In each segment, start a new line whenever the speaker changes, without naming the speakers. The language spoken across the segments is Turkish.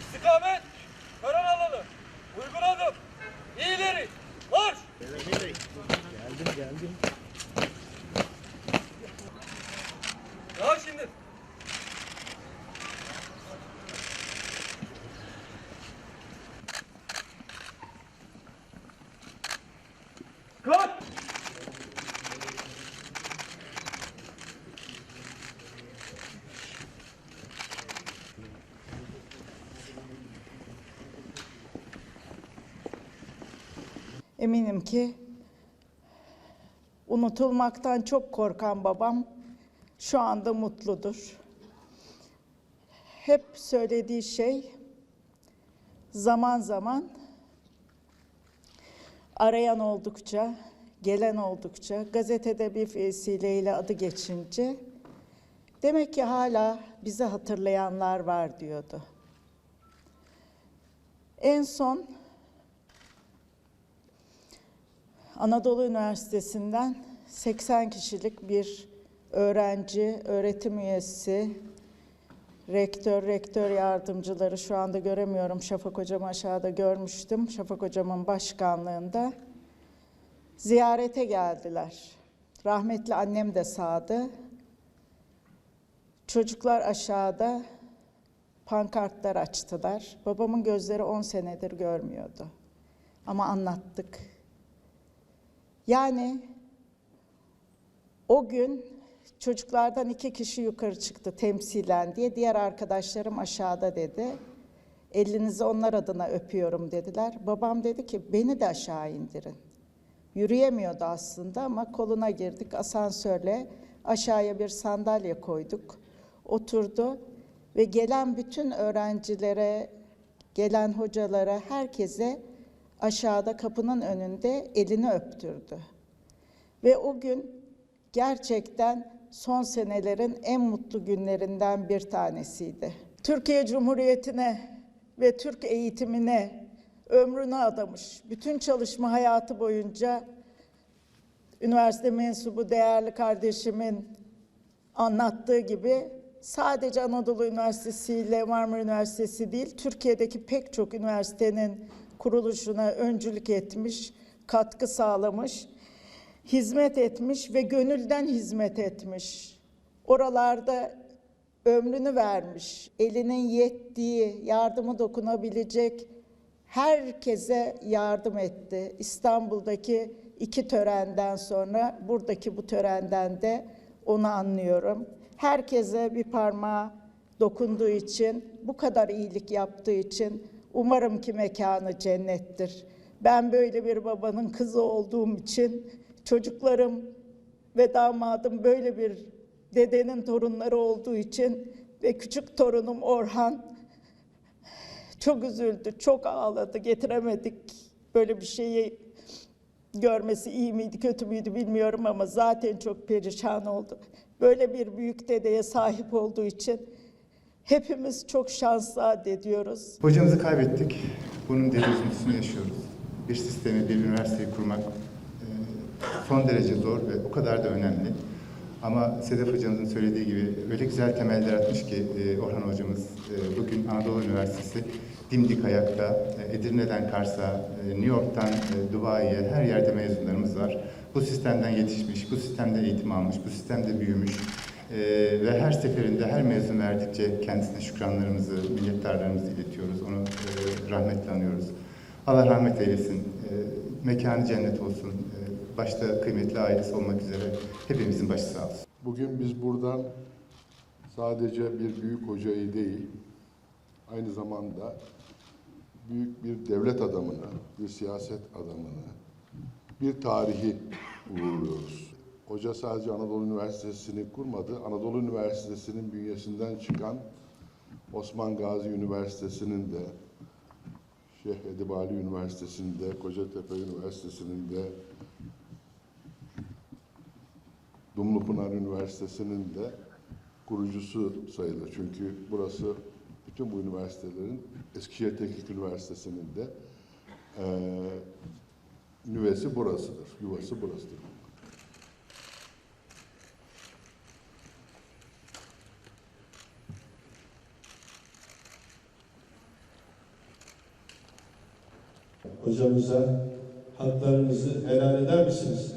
İstikamet.
Eminim ki unutulmaktan çok korkan babam şu anda mutludur. Hep söylediği şey zaman zaman arayan oldukça, gelen oldukça, gazetede bir vesileyle adı geçince demek ki hala bizi hatırlayanlar var diyordu. En son Anadolu Üniversitesi'nden 80 kişilik bir öğrenci, öğretim üyesi, rektör, rektör yardımcıları şu anda göremiyorum. Şafak Hocam aşağıda görmüştüm. Şafak Hocam'ın başkanlığında ziyarete geldiler. Rahmetli annem de sağdı. Çocuklar aşağıda pankartlar açtılar. Babamın gözleri 10 senedir görmüyordu. Ama anlattık. Yani o gün çocuklardan iki kişi yukarı çıktı temsilen diye. Diğer arkadaşlarım aşağıda dedi. Elinizi onlar adına öpüyorum dediler. Babam dedi ki beni de aşağı indirin. Yürüyemiyordu aslında ama koluna girdik asansörle aşağıya bir sandalye koyduk. Oturdu ve gelen bütün öğrencilere, gelen hocalara, herkese aşağıda kapının önünde elini öptürdü. Ve o gün gerçekten son senelerin en mutlu günlerinden bir tanesiydi. Türkiye Cumhuriyeti'ne ve Türk eğitimine ömrünü adamış. Bütün çalışma hayatı boyunca üniversite mensubu değerli kardeşimin anlattığı gibi sadece Anadolu Üniversitesi ile Marmara Üniversitesi değil, Türkiye'deki pek çok üniversitenin kuruluşuna öncülük etmiş, katkı sağlamış, hizmet etmiş ve gönülden hizmet etmiş. Oralarda ömrünü vermiş, elinin yettiği, yardımı dokunabilecek herkese yardım etti. İstanbul'daki iki törenden sonra buradaki bu törenden de onu anlıyorum. Herkese bir parmağı dokunduğu için, bu kadar iyilik yaptığı için umarım ki mekanı cennettir. Ben böyle bir babanın kızı olduğum için çocuklarım ve damadım böyle bir dedenin torunları olduğu için ve küçük torunum Orhan çok üzüldü, çok ağladı, getiremedik. Böyle bir şeyi görmesi iyi miydi, kötü müydü bilmiyorum ama zaten çok perişan oldu. Böyle bir büyük dedeye sahip olduğu için hepimiz çok şanslı addediyoruz.
Hocamızı kaybettik. Bunun derin üzüntüsünü yaşıyoruz. Bir sistemi, bir üniversiteyi kurmak e, son derece zor ve o kadar da önemli. Ama Sedef hocamızın söylediği gibi öyle güzel temeller atmış ki e, Orhan hocamız e, bugün Anadolu Üniversitesi dimdik ayakta. Edirne'den Kars'a, New York'tan Dubai'ye her yerde mezunlarımız var. Bu sistemden yetişmiş, bu sistemde eğitim almış, bu sistemde büyümüş. E, ve her seferinde her mezun verdikçe kendisine şükranlarımızı, minnettarlarımızı iletiyoruz. Onu e, rahmetle anıyoruz. Allah rahmet eylesin. E, mekanı cennet olsun. E, başta kıymetli ailesi olmak üzere hepimizin başı sağ olsun.
Bugün biz buradan sadece bir büyük hocayı değil, aynı zamanda büyük bir devlet adamını, bir siyaset adamını, bir tarihi uğurluyoruz. Hoca sadece Anadolu Üniversitesi'ni kurmadı, Anadolu Üniversitesi'nin bünyesinden çıkan Osman Gazi Üniversitesi'nin de, Şeyh Edibali Üniversitesi'nde, Kocatepe Üniversitesi'nin de, Dumlupınar Üniversitesi'nin de kurucusu sayılır. Çünkü burası bütün bu üniversitelerin Eskişehir Teknik Üniversitesi'nin de eee nüvesi burasıdır, yuvası burasıdır.
Hocamıza haklarınızı helal eder misiniz?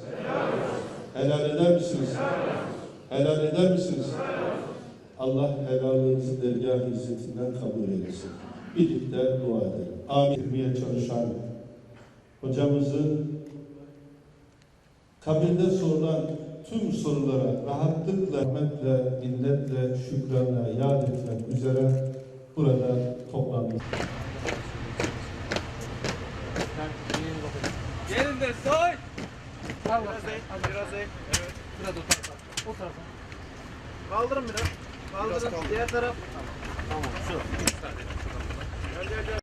Helal eder misiniz? Helal eder misiniz? Allah helalınızı dergâh izzetinden kabul eylesin. Birlikte dua edelim. Amin. Çalışan hocamızın kabirde sorulan tüm sorulara rahatlıkla, rahmetle, minnetle, şükranla yad etmek üzere burada toplandık.
Yerinde say.
Kaldırın biraz. Kaldırın. Diğer taraf. Tamam şu. Gel gel gel.